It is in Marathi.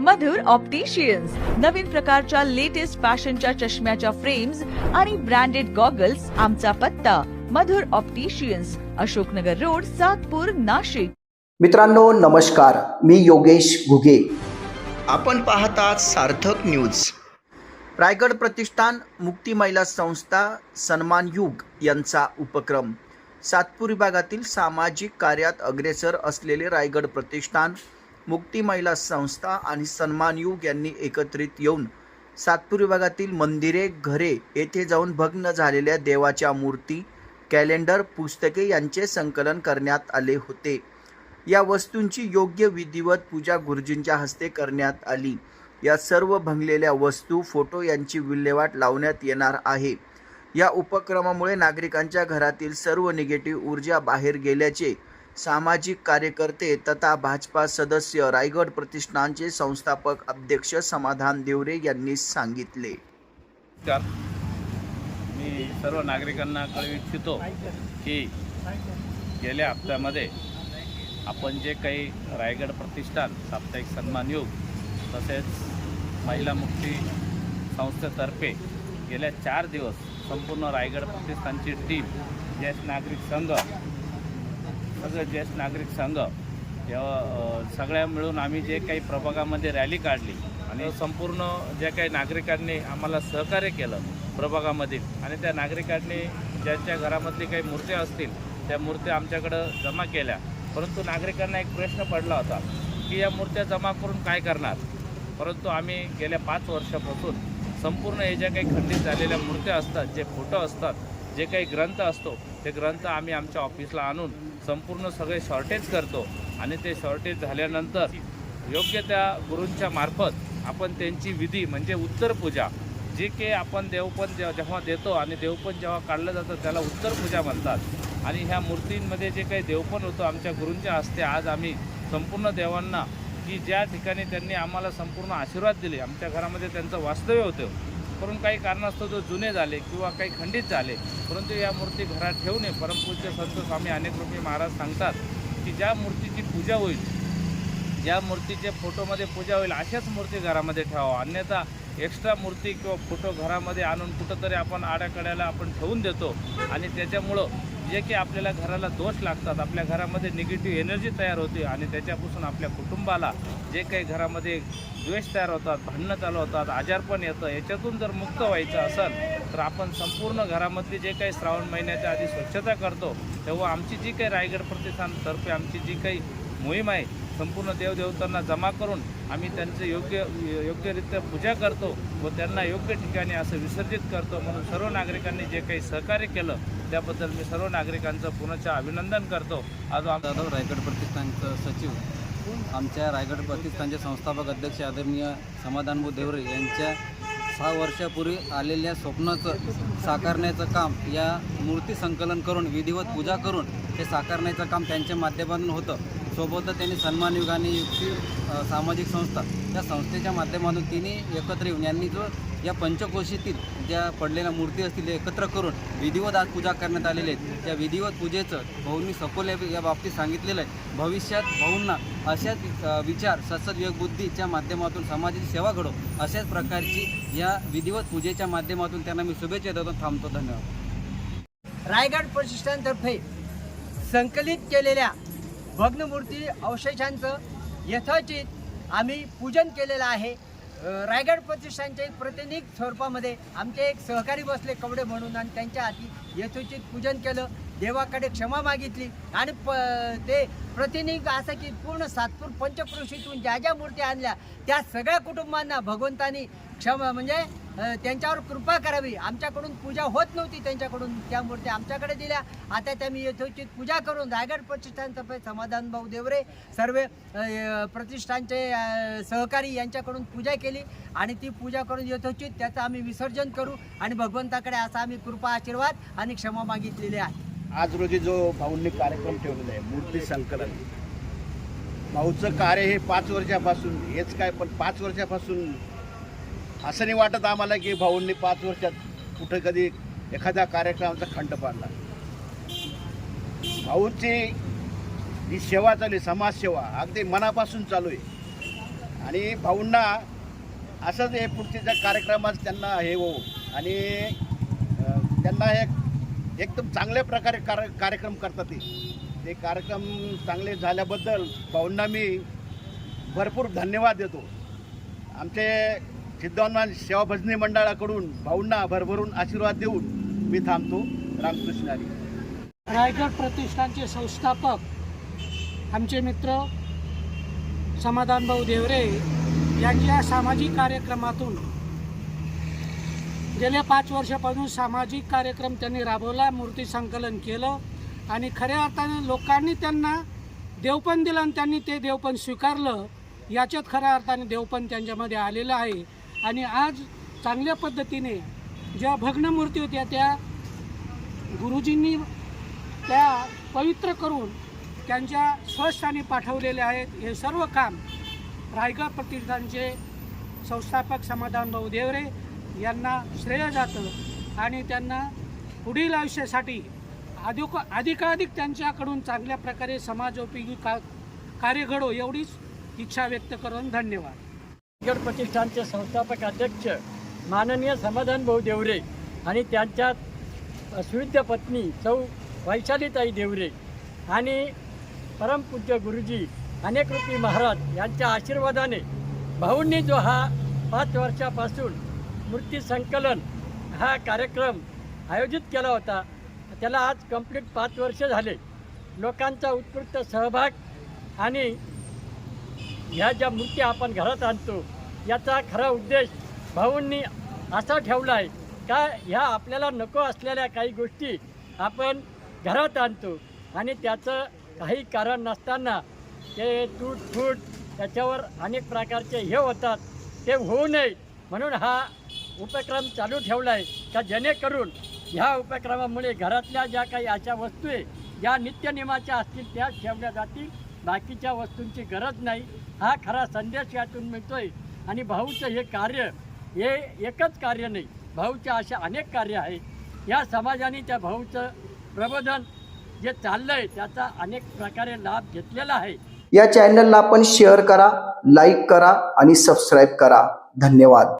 मधुर ऑप्टिशियन्स नवीन प्रकारच्या लेटेस्ट फॅशनच्या चष्म्याच्या फ्रेम्स आणि ब्रँडेड गॉगल्स आमचा पत्ता. Madhur opticians Ashoknagar road Satpur Nashik. मित्रांनो नमस्कार. मी योगेश घुगे. आपण पाहतात सार्थक न्यूज रायगड प्रतिष्ठान मुक्ती महिला संस्था सन्मान युग यांचा उपक्रम. सातपूर विभागातील सामाजिक कार्यात अग्रेसर असलेले रायगड प्रतिष्ठान मुक्ती महिला संस्था आणि सन्मान युग यांनी एकत्रित येऊन सातपूर विभागातील मंदिरे घरे येथे जाऊन भग्न झालेल्या देवाच्या मूर्ती कॅलेंडर पुस्तके यांचे संकलन करण्यात आले होते. या वस्तूंची योग्य विधिवत पूजा गुरुजींच्या हस्ते करण्यात आली. या सर्व भंगलेल्या वस्तू फोटो यांची विल्हेवाट लावण्यात येणार आहे. या उपक्रमामुळे नागरिकांच्या घरातील सर्व निगेटिव्ह ऊर्जा बाहेर गेल्याचे सामाजिक कार्यकर्ते तथा भाजपा सदस्य रायगड प्रतिष्ठानचे संस्थापक अध्यक्ष समाधान देवरे यांनी सांगितले. मी सर्व नागरिकांना कळू इच्छितो की गेल्या हप्त्यामध्ये आपण जे काही रायगड प्रतिष्ठान साप्ताहिक सन्मान योग तसेच महिला मुक्ती संस्थेतर्फे गेल्या चार दिवस संपूर्ण रायगड प्रतिष्ठानची टीम ज्येष्ठ नागरिक संघ सगळं ज्येष्ठ नागरिक संघ या सगळ्या मिळून आम्ही जे काही प्रभागामध्ये रॅली काढली आणि संपूर्ण ज्या काही नागरिकांनी आम्हाला सहकार्य केलं प्रभागामधील आणि त्या नागरिकांनी ज्यांच्या घरामधली काही मूर्त्या असतील त्या मूर्त्या आमच्याकडं जमा केल्या. परंतु नागरिकांना एक प्रश्न पडला होता की या मूर्त्या जमा करून काय करणार? परंतु आम्ही गेल्या पाच वर्षापासून संपूर्ण हे ज्या काही खंडित झालेल्या मूर्त्या असतात जे फोटो असतात जे काही ग्रंथ असतो ते ग्रंथ आम्ही आमच्या ऑफिसला आणून संपूर्ण सगळे शॉर्टेज करतो. आणि ते शॉर्टेज झाल्यानंतर योग्य त्या गुरूंच्या मार्फत आपण त्यांची विधी म्हणजे उत्तर पूजा जे काही आपण देवपण जेव्हा जेव्हा देतो आणि देवपण जेव्हा काढलं जातं त्याला उत्तर पूजा म्हणतात. आणि ह्या मूर्तींमध्ये जे काही देवपण होतं आमच्या गुरूंच्या हस्ते आज आम्ही संपूर्ण देवांना की ज्या ठिकाणी त्यांनी आम्हाला संपूर्ण आशीर्वाद दिले आमच्या घरामध्ये त्यांचं वास्तव्य होतं. परंतु काही कारणास्तव जो जुने झाले किंवा काही खंडित झाले परंतु या मूर्ती घरात ठेवू नये परमपूज्य संत स्वामी अनेक महाराज सांगतात की ज्या मूर्तीची पूजा होईल ज्या मूर्तीच्या फोटोमध्ये पूजा होईल अशाच मूर्ती घरामध्ये ठेवावं. अन्यथा एक्स्ट्रा मूर्ती किंवा फोटो घरामध्ये आणून कुठंतरी आपण आड्याकड्याला आपण ठेवून देतो. आणि त्याच्यामुळं जे की आपल्याला घराला दोष लागतात आपल्या घरामध्ये निगेटिव्ह एनर्जी तयार होते आणि त्याच्यापासून आपल्या कुटुंबाला जे काही घरामध्ये द्वेष तयार होतात भांडणं चालू होतात आजारपण येतं याच्यातून जर मुक्त व्हायचं असेल तर आपण संपूर्ण घरामधली जे काही श्रावण महिन्याच्या आधी स्वच्छता करतो तेव्हा आमची जी काही रायगड प्रतिष्ठानतर्फे आमची जी काही मोहीम आहे. संपूर्ण देवदेवतांना जमा करून आम्ही त्यांचं योग्य योग्यरित्या पूजा करतो व त्यांना योग्य ठिकाणी असं विसर्जित करतो म्हणून सर्व नागरिकांनी जे काही सहकार्य केलं त्याबद्दल मी सर्व नागरिकांचं पुनच्या अभिनंदन करतो. आज आम रायगड प्रतिष्ठानचं सचिव. आमच्या रायगड प्रतिष्ठानचे संस्थापक अध्यक्ष आदरणीय समाधानभू देवरे यांच्या सहा वर्षापूर्वी आलेल्या स्वप्नाचं साकारण्याचं काम या मूर्ती संकलन करून विधिवत पूजा करून हे साकारण्याचं काम त्यांच्या माध्यमातून होतं. सोबतच त्यांनी सन्मान युग आणि युक्ती सामाजिक संस्था या संस्थेच्या माध्यमातून तिन्ही एकत्र येऊन यांनी जो या पंचकोशीतील ज्या पडलेल्या मूर्ती असतील एकत्र करून विधिवत आज पूजा करण्यात आलेले आहेत. त्या विधिवत पूजेचं भाऊंनी सखोल या- या बाबतीत सांगितलेलं आहे. भविष्यात भाऊंना अशाच विचार सतत विवेकबुद्धीच्या माध्यमातून समाजाची सेवा घडो अशाच प्रकारची या विधिवत पूजेच्या माध्यमातून त्यांना मी शुभेच्छा देतो. थांबतो. धन्यवाद. रायगड प्रतिष्ठानतर्फे संकलित केलेल्या भग्नमूर्ती अवशेषांचं यथोचित आम्ही पूजन केलेलं आहे. रायगड प्रतिष्ठानच्या एक प्रतिनिधी स्वरूपामध्ये आमचे एक सहकारी बसले कवडे म्हणून आणि त्यांच्या हाती यथोचित पूजन केलं. देवाकडे क्षमा मागितली आणि प ते प्रतिनिधी असं की पूर्ण सातपूर पंचकृषीतून ज्या ज्या मूर्ती आणल्या त्या सगळ्या कुटुंबांना भगवंतानी क्षमा म्हणजे त्यांच्यावर कृपा करावी. आमच्याकडून पूजा होत नव्हती त्यांच्याकडून. त्या मूर्त्या आमच्याकडे दिल्या. आता त्या मी यथोचित पूजा करून रायगड प्रतिष्ठानतर्फे समाधान भाऊ देवरे सर्व प्रतिष्ठानचे सहकारी यांच्याकडून पूजा केली आणि ती पूजा करून यथोचित त्याचं आम्ही विसर्जन करू आणि भगवंताकडे असा आम्ही कृपा आशीर्वाद आणि क्षमा मागितलेली आहे. आज रोजी जो भाऊंनी कार्यक्रम ठेवलेला आहे मूर्ती संकलन. भाऊचं कार्य हे पाच वर्षापासून हेच काय पण पाच वर्षापासून असं नाही वाटत आम्हाला की भाऊंनी पाच वर्षात कुठं कधी एखाद्या कार्यक्रमाचा खंड पाडला. भाऊंची जी सेवा चालू आहे समाजसेवा अगदी मनापासून चालू आहे. आणि भाऊंना असंच हे पुढच्या कार्यक्रमात त्यांना हे हो आणि त्यांना हे एकदम चांगल्या प्रकारे कार कार्यक्रम करतात ते कार्यक्रम चांगले झाल्याबद्दल भाऊंना मी भरपूर धन्यवाद देतो. आमचे सिद्धवान सेवा भजनी मंडळाकडून भाऊंना भरभरून आशीर्वाद देऊन मी थांबतो. रामकृष्णारी रायगड प्रतिष्ठानचे संस्थापक आमचे मित्र समाधानभाऊ देवरे यांच्या सामाजिक कार्यक्रमातून गेल्या पाच वर्षापासून सामाजिक कार्यक्रम त्यांनी राबवला मूर्ती संकलन केलं आणि खऱ्या अर्थाने लोकांनी त्यांना देवपण दिलं आणि त्यांनी ते देवपण स्वीकारलं याच्यात खऱ्या अर्थाने देवपण त्यांच्यामध्ये आलेलं आहे. आणि आज चांगल्या पद्धतीने ज्या भग्न मूर्ती होत्या त्या गुरुजींनी त्या पवित्र करून त्यांच्या स्वस्थानी पाठवलेले आहेत. हे सर्व काम रायगड प्रतिष्ठानचे संस्थापक समाधानभाऊ देवरे यांना श्रेय जातं आणि त्यांना पुढील आयुष्यासाठी अधिक अधिकाधिक त्यांच्याकडून चांगल्या प्रकारे समाजोपयोगी का कार्य घडो एवढीच इच्छा व्यक्त करून धन्यवाद. गड प्रतिष्ठानचे संस्थापक अध्यक्ष माननीय समाधान भाऊ देवरे आणि त्यांच्या सुविद्य पत्नी सौ वैशालीताई देवरे आणि परमपूज्य गुरुजी अनेकरूपी महाराज यांच्या आशीर्वादाने भाऊंनी जो हा पाच वर्षापासून मूर्ती संकलन हा कार्यक्रम आयोजित केला होता त्याला आज कंप्लीट पाच वर्ष झाले. लोकांचा उत्कृष्ट सहभाग आणि ह्या ज्या मूर्ती आपण घरात आणतो याचा खरा उद्देश भाऊंनी असा ठेवला आहे का ह्या आपल्याला नको असलेल्या काही गोष्टी आपण घरात आणतो. आणि त्याचं काही कारण नसताना ते तूट फूट त्याच्यावर अनेक प्रकारचे हे होतात. ते होऊ नये म्हणून हा उपक्रम चालू ठेवला आहे का जेणेकरून ह्या उपक्रमामुळे घरातल्या ज्या काही अशा वस्तू आहे ज्या नित्यनियमाच्या असतील त्या ठेवल्या जातील. बाकीच्या वस्तूंची गरज नाही. हा खरा संदेश यातून मिळतोय. आणि भाऊचं हे कार्य हे एकच कार्य नाही भाऊच्या अशा अनेक कार्य आहेत. या समाजाने त्या भाऊचं प्रबोधन जे चाललं आहे त्याचा अनेक प्रकारे लाभ घेतलेला आहे. या चॅनलला आपण शेअर करा लाईक करा आणि सबस्क्राईब करा. धन्यवाद.